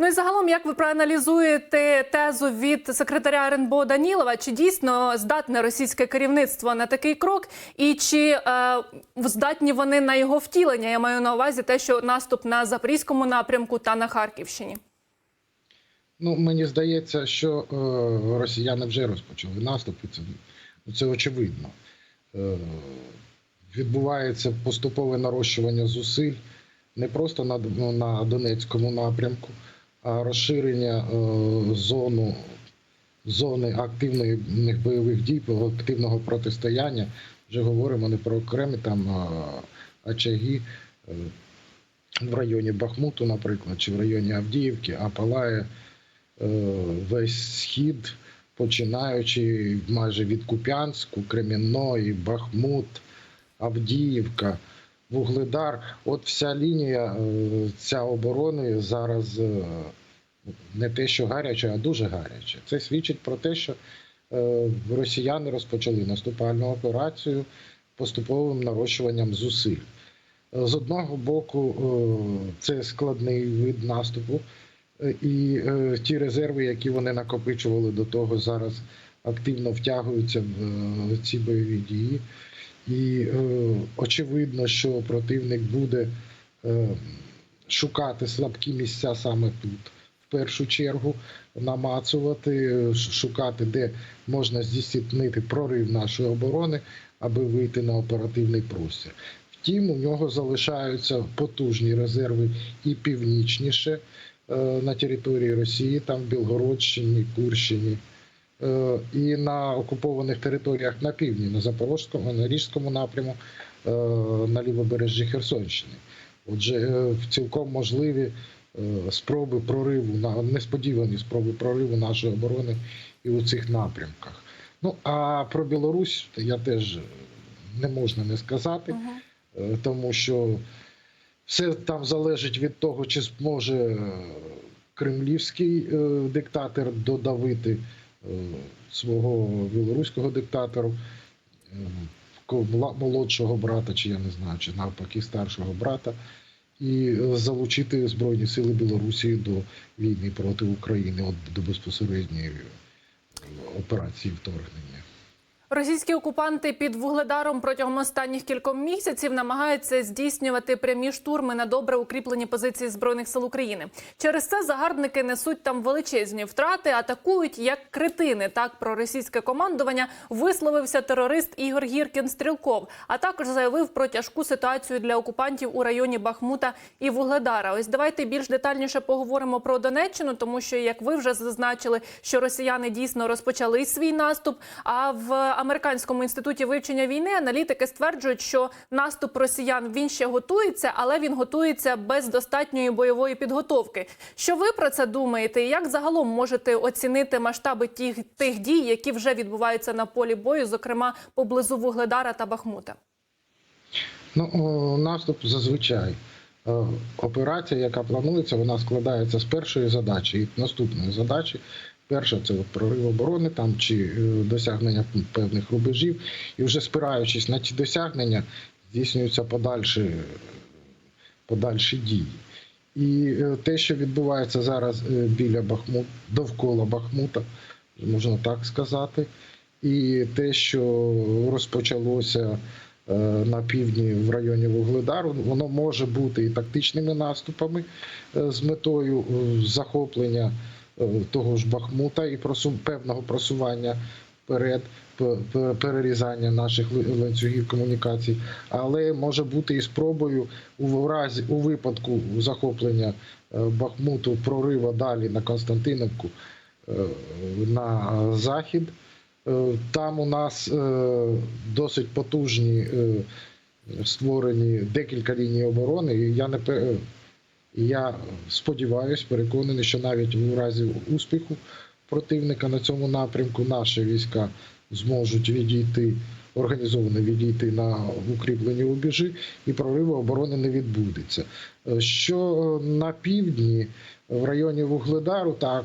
Ну і загалом, як ви проаналізуєте тезу від секретаря РНБО Данілова, чи дійсно здатне російське керівництво на такий крок, і чи е, здатні вони на його втілення? Я маю на увазі те, що наступ на запорізькому напрямку та на Харківщині. Ну, мені здається, що е, росіяни вже розпочали наступ, і це, це очевидно. Е, відбувається поступове нарощування зусиль не просто на, ну, на Донецькому напрямку, розширення е, зону, зони активної них бойових дій, активного протистояння. Вже говоримо не про окремі там очаги. Е, в районі Бахмуту, наприклад, чи в районі Авдіївки, а палає е, весь схід, починаючи майже від Куп'янську, Кремінної, Бахмут, Авдіївка, Вугледар. От вся лінія е, ця оборони зараз е, не те, що гаряча, а дуже гаряча. Це свідчить про те, що е, росіяни розпочали наступальну операцію поступовим нарощуванням зусиль. З одного боку, це складний вид наступу, і ті резерви, які вони накопичували до того, зараз активно втягуються в ці бойові дії. І е, очевидно, що противник буде е, шукати слабкі місця саме тут, в першу чергу, намацувати, е, шукати, де можна здійснити прорив нашої оборони, аби вийти на оперативний простір. Втім, у нього залишаються потужні резерви і північніше е, на території Росії, там в Білгородщині, Курщині. Е, І на окупованих територіях на півдні, на Запорізькому, на Ріжському напряму, е, на лівобережжі Херсонщини. Отже, е, цілком можливі спроби прориву, на несподівані спроби прориву нашої оборони і у цих напрямках. Ну а про Білорусь я теж не можна не сказати. Е, тому що все там залежить від того, чи зможе кремлівський диктатор додавити свого білоруського диктатора, е, молодшого брата, чи я не знаю, чи навпаки старшого брата, і е, залучити Збройні Сили Білорусі до війни проти України, от до безпосередньої е, операції вторгнення. Російські окупанти під вугледаром протягом останніх кількох місяців намагаються здійснювати прямі штурми на добре укріплені позиції збройних сил України. Через це загарбники несуть там величезні втрати, атакують як кретини. Так про російське командування висловився терорист Ігор Гіркін Стрілков, а також заявив про тяжку ситуацію для окупантів у районі Бахмута і Вугледара. Ось давайте більш детальніше поговоримо про Донеччину, тому що як ви вже зазначили, що росіяни дійсно розпочали свій наступ. А в американському інституті вивчення війни аналітики стверджують, що наступ росіян він ще готується, але він готується без достатньої бойової підготовки. Що ви про це думаєте? Як загалом можете оцінити масштаби тих, тих дій, які вже відбуваються на полі бою, зокрема поблизу Вугледара та Бахмута? Ну, наступ зазвичай. е, Операція, яка планується, вона складається з першої задачі і наступної задачі. Перша це от прорив оборони там чи е, досягнення певних рубежів, і вже спираючись на ці досягнення, здійснюються подальші, подальші дії. І е, те, що відбувається зараз е, біля Бахмут, довкола Бахмута, можна так сказати, і те, що розпочалося на півдні в районі Вугледару, воно може бути і тактичними наступами з метою захоплення того ж Бахмута і просу- певного просування вперед, перерізання наших ланцюгів комунікацій, але може бути і спробою у разі у випадку захоплення е, Бахмуту прорива далі на Константиновку е, на захід. Е, Там у нас е, досить потужні е, створені декілька ліній оборони. Я не і я сподіваюся, переконаний, що навіть у разі успіху противника на цьому напрямку наші війська зможуть відійти, організовано відійти на укріплені рубежі, і прориву оборони не відбудеться. Е, Що на півдні, в районі Вугледару, так.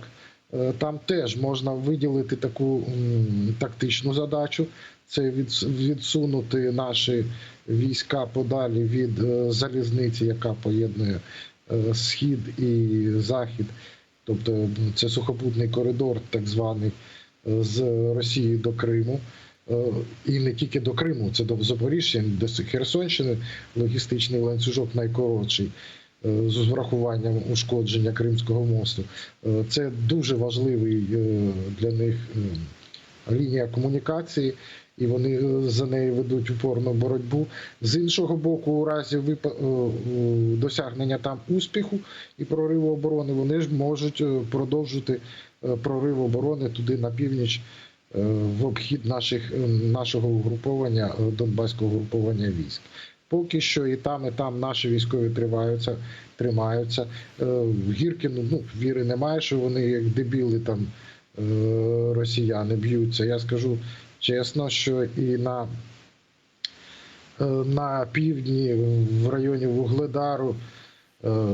Е, Там теж можна виділити таку тактичну задачу: це відсунути наші війська подалі від е, залізниці, яка поєднує е, схід і захід, тобто це сухопутний коридор, так званий, е, з Росії до Криму. Е, І не тільки до Криму, це до Запоріжжя, до Херсонщини, логістичний ланцюжок найкоротший е, з врахуванням ушкодження Кримського мосту. Е, Це дуже важливий е, для них е, лінія комунікації, і вони е, за неї ведуть упорну боротьбу. З іншого боку, у разі е, е, досягнення там успіху і прориву оборони, вони ж можуть продовжити прорив оборони туди на північ в обхід наших, нашого угруповання, Донбаського угруповання військ. Поки що і там, і там наші військові триваються, тримаються. Гіркіну ну, віри немає, що вони як дебіли там росіяни б'ються. Я скажу чесно, що і на, е, на півдні, в районі Вугледару, е,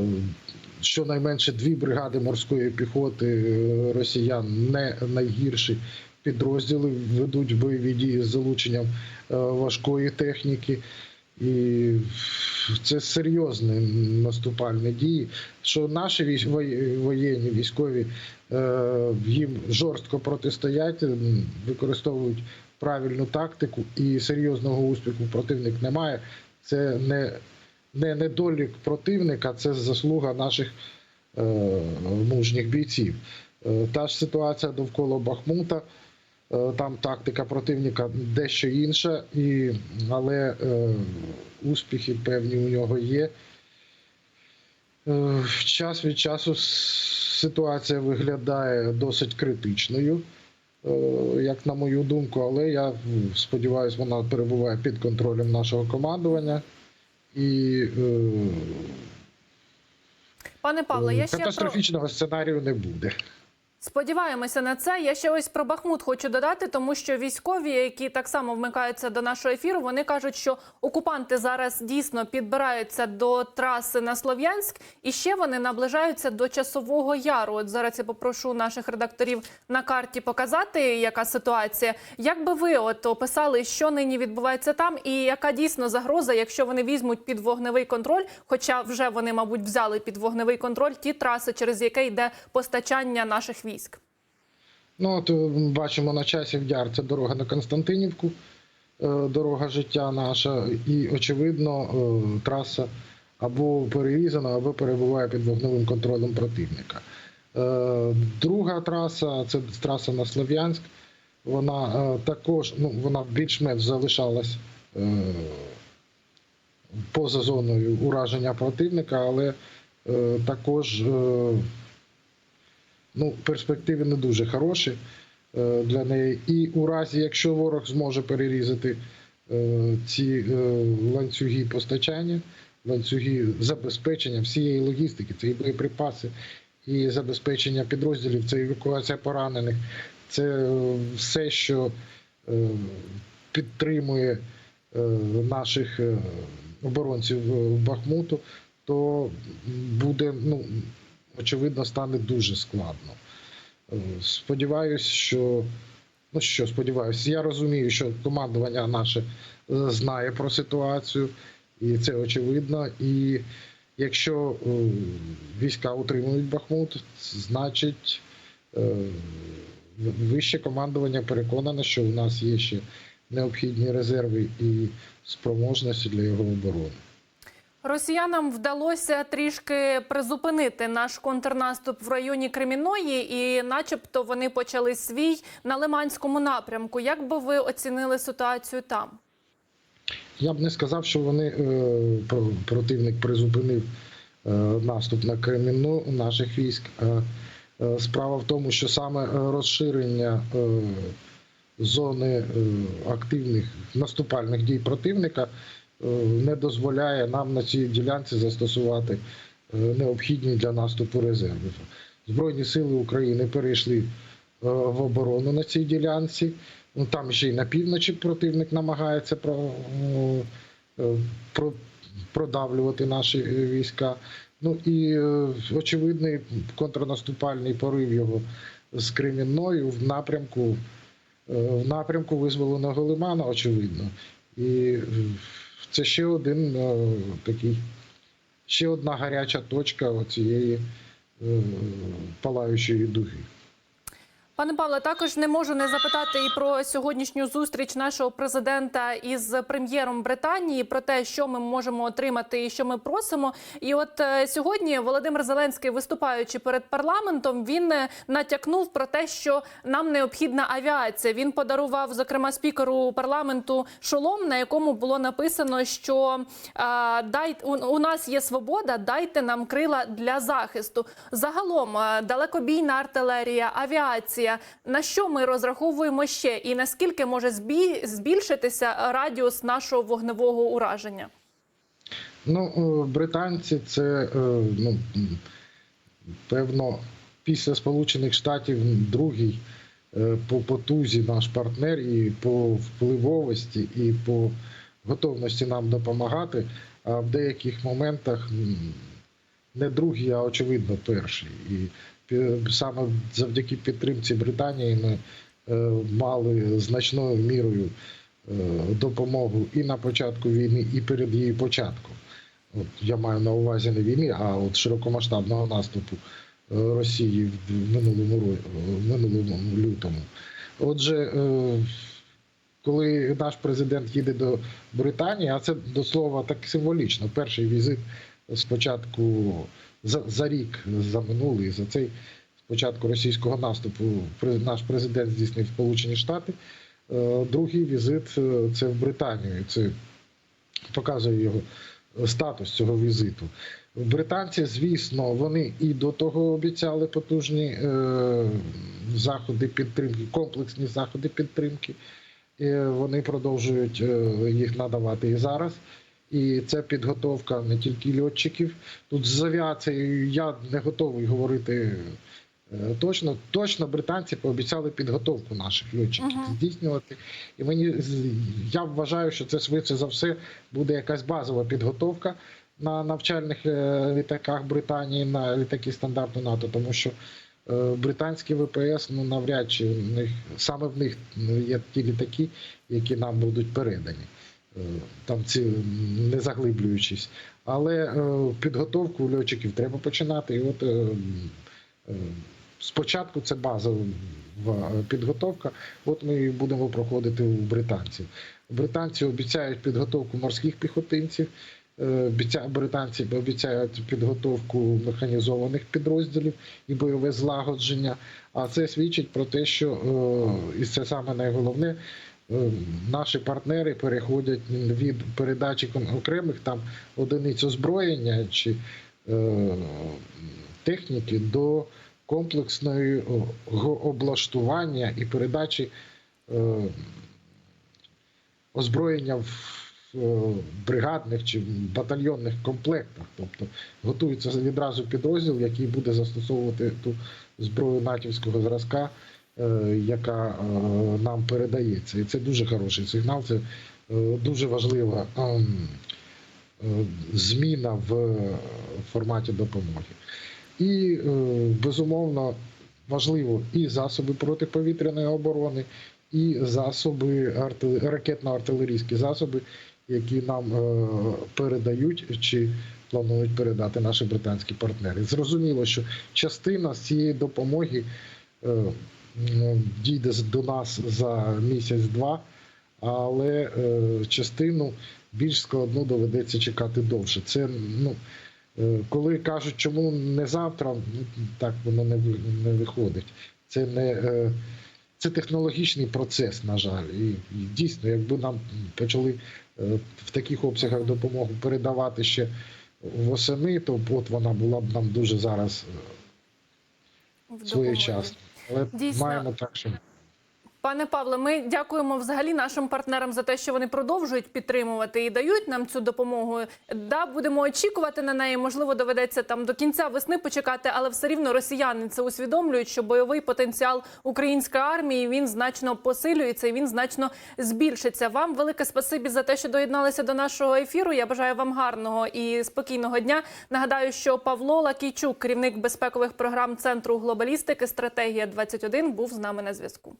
щонайменше дві бригади морської піхоти е, росіян не найгірші підрозділи ведуть бойові дії з залученням е, важкої техніки. І це серйозні наступальні дії. Що наші воєнні військові е, їм жорстко протистоять, використовують правильну тактику і серйозного успіху противник не має. Це не, не недолік противника, це заслуга наших е, мужніх бійців. Е, Та ж ситуація довкола Бахмута. Е, Там тактика противника дещо інша, і, але е, успіхи певні у нього є. Е, час від часу ситуація виглядає досить критичною, е, як на мою думку, але я сподіваюся, вона перебуває під контролем нашого командування. І е, Пане Павло, я ще про... катастрофічного сценарію не буде. Сподіваємося на це. Я ще ось про Бахмут хочу додати, тому що військові, які так само вмикаються до нашого ефіру, вони кажуть, що окупанти зараз дійсно підбираються до траси на Слов'янськ, і ще вони наближаються до часового яру. От зараз я попрошу наших редакторів на карті показати, яка ситуація. Як би ви от описали, що нині відбувається там, і яка дійсно загроза, якщо вони візьмуть під вогневий контроль, хоча вже вони, мабуть, взяли під вогневий контроль ті траси, через які йде постачання наших військ. Ну, от е, бачимо на часі Яр це дорога на Константинівку, е, дорога життя наша, і, очевидно, е, траса або перерізана, або перебуває під вогневим контролем противника. Друга траса це траса на Слов'янськ. Вона також ну, вона більш-менш залишалась поза зоною ураження противника, але також. Ну, перспективи не дуже хороші е, для неї. І у разі, якщо ворог зможе перерізати е, ці е, ланцюги постачання, ланцюги забезпечення всієї логістики, це і боєприпаси, і забезпечення підрозділів, це евакуація поранених, це все, що підтримує наших оборонців Бахмуту, то буде, ну, очевидно, стане дуже складно. Е, Сподіваюсь, що. Ну що, сподіваюся, я розумію, що командування наше е, знає про ситуацію, і це очевидно. І якщо е, війська утримують Бахмут, значить вище командування переконане, що у нас є ще необхідні резерви і спроможності для його оборони. Росіянам вдалося трішки призупинити наш контрнаступ в районі Креміної, і, начебто, вони почали свій на Лиманському напрямку. Як би ви оцінили ситуацію там? Я б не сказав, що вони е, противник призупинив е, наступ на Кремінну наших військ. Е, Справа в тому, що саме розширення зони активних наступальних дій противника не дозволяє нам на цій ділянці застосувати е, необхідні для наступу резерви. Збройні сили України перейшли е, в оборону на цій ділянці. Ну, там ще й на півночі противник намагається про, е, про, продавлювати наші е, війська. Ну і е, очевидний контрнаступальний порив його з Кремінною в напрямку, е, в напрямку визволеного Лимана, очевидно. І е, це ще один е, такий, ще одна гаряча точка цієї е, палаючої дуги. Пане Павле, також не можу не запитати і про сьогоднішню зустріч нашого президента із прем'єром Британії про те, що ми можемо отримати і що ми просимо. І от е, сьогодні Володимир Зеленський, виступаючи перед парламентом, він е, натякнув про те, що нам необхідна авіація. Він подарував зокрема спікеру парламенту шолом, на якому було написано, що е, дай у, нас є свобода, дайте нам крила для захисту. Загалом далекобійна артилерія, авіація. На що ми розраховуємо ще, і наскільки може збільшитися радіус нашого вогневого ураження? Ну, е, британці це е, ну, певно після Сполучених Штатів другий е, по потузі наш партнер і по впливовості, і по готовності нам допомагати. А в деяких моментах не другий, а очевидно перший. І саме завдяки підтримці Британії ми е, мали значною мірою е, допомогу і на початку війни, і перед її початком. От я маю на увазі не війни, а от широкомасштабного наступу е, Росії в минулому минулому лютому. Отже, коли наш президент їде до Британії, а це до слова так символічно. Перший візит спочатку за, за рік за минулий, за цей спочатку російського наступу, наш президент здійснив Сполучені Штати. Е, Другий візит е, це в Британію. Це показує його статус цього візиту. Британці, звісно, вони і до того обіцяли потужні е, заходи підтримки, комплексні заходи підтримки. І вони продовжують е, їх надавати і зараз. І це підготовка не тільки льотчиків. Тут з авіацією я не готовий говорити е, точно. Точно британці пообіцяли підготовку наших льотчиків Мгм. здійснювати. І мені я вважаю, що це швидше за все буде якась базова підготовка на навчальних е, літаках Британії на літаки стандарту НАТО, тому що е, британські ВПС ну навряд чи в них саме в них є ті літаки, які нам будуть передані. Е, Там ці не заглиблюючись, але е, підготовку льотчиків треба починати. І от е, спочатку це базова підготовка. От ми і будемо проходити у британців. Британці обіцяють підготовку морських піхотинців. Британці обіцяють підготовку механізованих підрозділів і бойове злагодження. А це свідчить про те, що і це саме найголовне. Е, Наші партнери переходять від передачі окремих там одиниць озброєння чи е, техніки до комплексної облаштування і передачі е, озброєння в бригадних чи батальйонних комплектах. Тобто готується відразу підрозділ, який буде застосовувати ту зброю натівського зразка, яка е, нам передається. І це дуже хороший сигнал. Це е, дуже важлива ем, е, зміна в форматі допомоги. І е, безумовно важливо і засоби протиповітряної оборони, і засоби ракетно-артилерійські засоби, які нам е, передають чи планують передати наші британські партнери. Зрозуміло, що частина з цієї допомоги е, дійде до нас за місяць-два, але е, частину більш складну доведеться чекати довше. Це ну. Е, Коли кажуть, чому не завтра, ну, так воно не, не виходить. Це не е, це технологічний процес, на жаль. І, і дійсно, якби нам почали в таких обсягах допомогу передавати ще восени, то от вона була б нам дуже зараз В своєчасна. Але Дійсно. маємо так, що Пане Павле, ми дякуємо взагалі нашим партнерам за те, що вони продовжують підтримувати і дають нам цю допомогу. Да, будемо очікувати на неї. Можливо, доведеться там до кінця весни почекати, але все рівно росіяни це усвідомлюють, що бойовий потенціал української армії він значно посилюється і він значно збільшиться. Вам велике спасибі за те, що доєдналися до нашого ефіру. Я бажаю вам гарного і спокійного дня. Нагадаю, що Павло Лакійчук, керівник безпекових програм центру глобалістики, стратегія 21 був з нами на зв'язку.